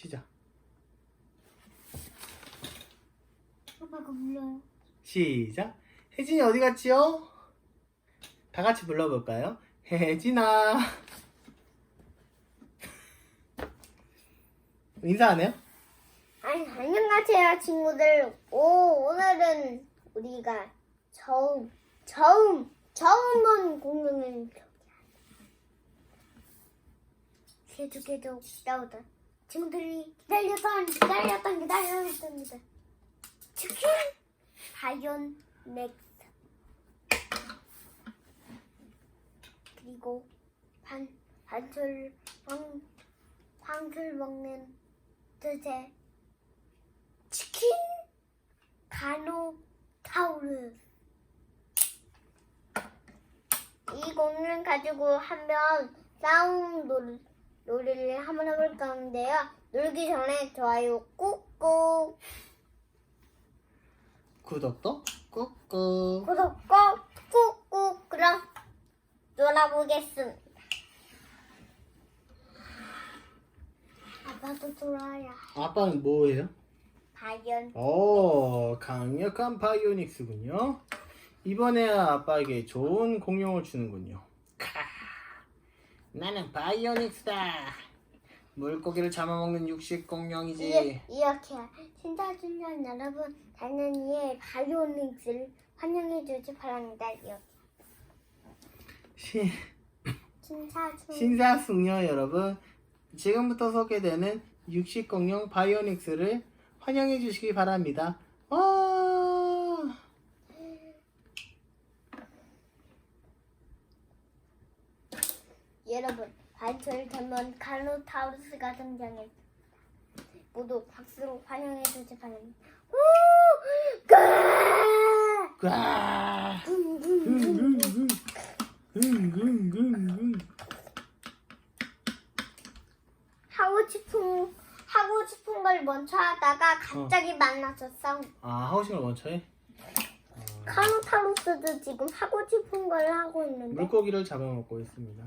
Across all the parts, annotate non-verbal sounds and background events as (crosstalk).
시작. 아빠가 불러요. 시작. 혜진이 어디 갔지요? 다 같이 불러볼까요? 혜진아. 인사 안 해요? 아니, 안녕하세요, 친구들. 오, 오늘은 우리가 처음, 처음, 처음 본 공룡을 계속해서 나오던 친구들이 기다렸던, 기다렸던, 기다렸답니다. 치킨 바이온 넥스 그리고 반, 반술, 황, 황술 먹는 뜻의 치킨 가노타우르스 이 공룡 가지고 한번 싸움 놀, 놀이를 한번 해볼 건데요 놀기 전에 좋아요 꾹꾹 구독도 꾹꾹. 구독 꼭 꾹꾹 그럼 놀아보겠습니다 아빠도 놀아야 아빠는 뭐예요? 발견 오, 강력한 바이오닉스군요. 이번에 아빠에게 좋은 공룡을 주는군요. 카. 나는 바이오닉스다. 물고기를 잡아먹는 육식 공룡이지. 이- 이렇게 신사준전 여러분 당연히 바이오닉스를 환영해 주시 바랍니다. 이렇게 신, 신사준 신사숙녀 여러분, 지금부터 소개되는 육식 공룡 바이오닉스를 환영해 주시기 바랍니다. 와! 발철 전문 카노타우루스가 등장했습니다. 모두 박수로 환영해 주시 바랍니다. 우! 까! 와! 붕붕붕붕. 응응응응응. 하고 싶은 하고 싶은 걸 먼저 하다가 갑자기 만나서 싸움. 아, 하고 싶은 걸 먼저 해? 카노타우루스도 지금 하고 싶은 걸 하고 있는데 물고기를 잡아먹고 있습니다.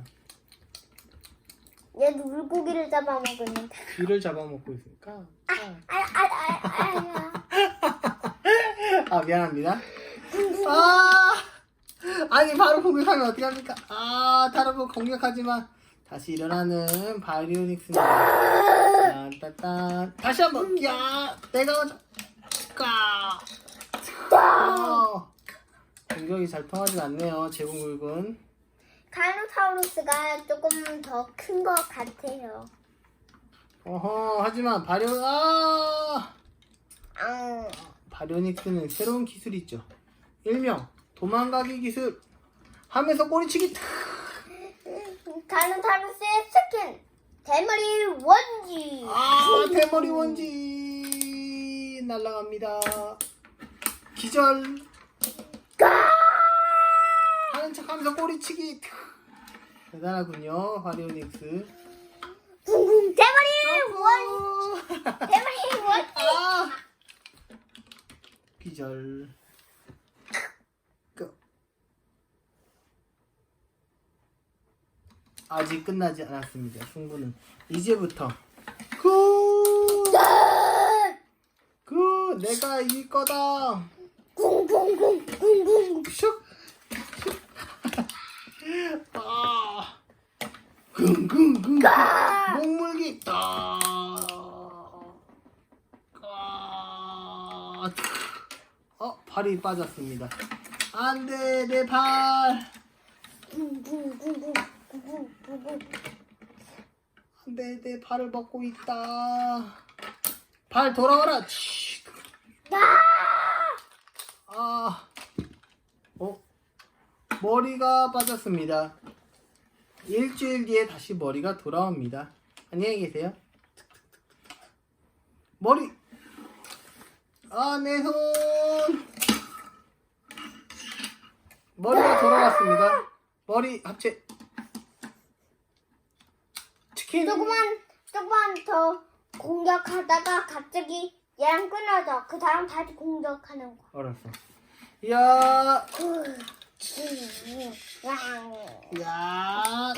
얘도 물고기를 잡아먹고 있는데. 귀를 잡아먹고 있으니까. 아, 아, 아, 아, 아, 미안합니다. 아! 아니, 바로 공격하면 어떻게 합니까? 아, 다른 분 공격하지만 다시 일어나는 바이오닉스입니다. 딴딴딴. 다시 한 번. 야, 내가 먼저. 까. 어. 공격이 잘 통하지 않네요, 제공물군. 카노타우루스가 조금 더 큰 것 같아요. 어허, 하지만 바이오, 아! 아, 바이오닉스는 새로운 기술이 있죠. 일명 도망가기 기술. 하면서 꼬리치기. 탁! 카노타우루스의 스킨 대머리 원지. 아, 대머리 원지 날아갑니다. 기절. 척하면서 꼬리치기. 탁! 대단하군요. 붕붕 대머리 원 원. 대머리 원지. 아! 기절. 끝. 아직 끝나지 않았습니다. 승부는 이제부터. 굿! 굿! 내가 이길 거다. 쿵쿵쿵 쿵쿵. 슉! 슉! 아! 쿵쿵쿵! 목물기! 아! 아! 어, 발이 빠졌습니다. 안 돼, 내 발! 안 돼, 내 발을 먹고 있다. 발 돌아와라! 치! 아, 어, 머리가 빠졌습니다. 일주일 뒤에 다시 머리가 돌아옵니다. 안녕히 계세요. 머리. 아, 내 손. 머리가 돌아왔습니다. 머리 합체. 치킨. 조금만 조금만 더 공격하다가 갑자기 얘랑 끊어져. 그 다음 다시 공격하는 거. 알았어. 야, 후, 왕. 야.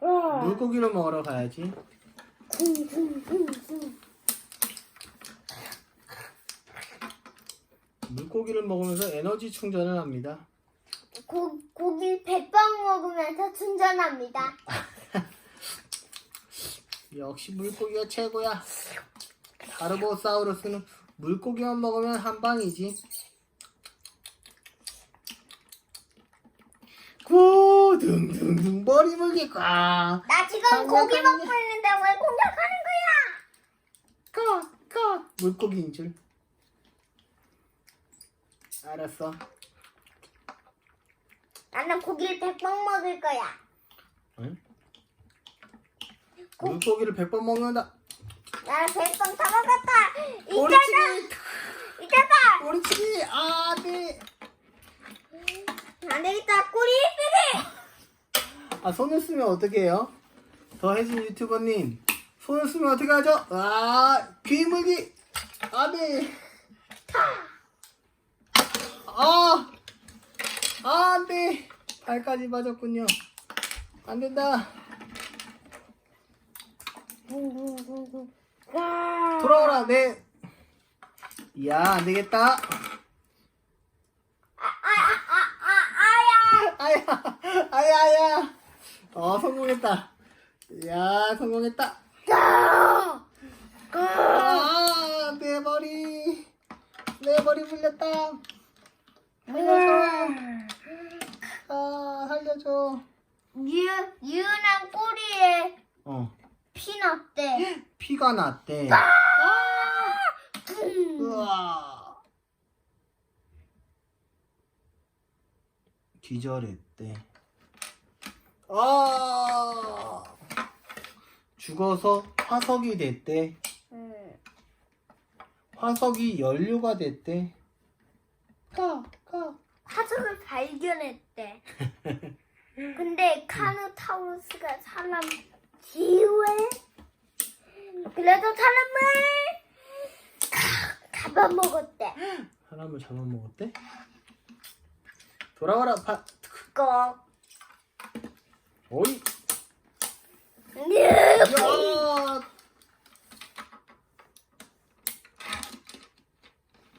어. 물고기를 먹으러 가야지. 쿵쿵쿵쿵. 물고기를 먹으면서 에너지 충전을 합니다. 고, 고기 100번 먹으면서 충전합니다. (laughs) 역시 물고기가 최고야. 다르보사우루스는 물고기만 먹으면 한 방이지. 구 등등등 머리 물기 꽉. 나 지금 고기. 먹고 있는데 왜 공격하는 거야? 까, 까. 물고기인 줄. 알았어. 나는 고기를 100번 먹을 거야. 응? 물고기를 100번 먹는다. 나는 100번 다 먹었다. 꼬리치기. 이제다. 꼬리치기. 아, 네. 안 되겠다. 꼬리 쓰기. 아, 손을 쓰면 어떻게 해요? 더해진 유튜버님. 손을 쓰면 어떻게 하죠? 아, 귀 물기. 아, 네. 아, 아, 안 돼. 발까지 맞았군요. 안 된다. 돌아오라, 네. 이야, 안 되겠다. 아, 아야. 아야, 아야, 아야. 어, 성공했다. 야, 성공했다. 아, 내 머리. 내 머리 물렸다. 살려줘. 아, 살려줘. 유, 유난 꼬리에 어, 피 났대. 피가 났대. 음. 우와. 기절했대. 아, 죽어서 화석이 됐대. 음. 화석이 연료가 됐대. 까, 까. 화석을 발견했대. (laughs) 근데 카노타우루스가 사람 지우에 그래도 사람을 가- 잡아먹었대. 사람을 잡아먹었대? 돌아와라, 파. 꼭. 오이. 네. 야!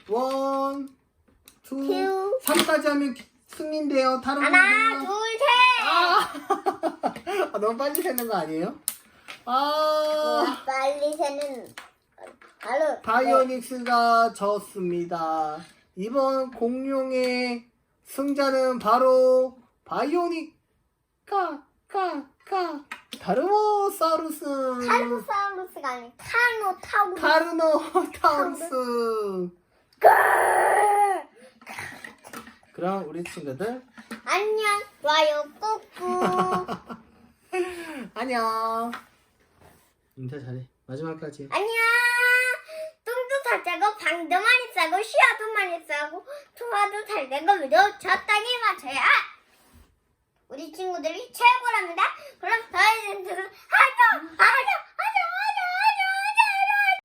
원, 투, 투. 삼까지 하면 승리인데요. 다른 하나, 분들은- 둘, 셋. 아! (laughs) 아, 너무 빨리 세는 거 아니에요? 아, 빨리 새는 바로 바이오닉스가 졌습니다. 이번 공룡의 승자는 바로 바이오닉 까, 까, 까, 다르모사우루스. 카노사우루스가 아닌 카노 타우루스. 카르노타우루스. 그럼 우리 친구들 안녕, 좋아요, 꾹꾹. (laughs) 안녕. 인사 잘해. 마지막까지. 안녕. 똥도 잘 짜고 방도 많이 싸고 시야도 많이 싸고 통화도 잘 되고 위로 적당히 맞춰야 우리 친구들이 최고랍니다. 그럼 더 이상 하죠 하죠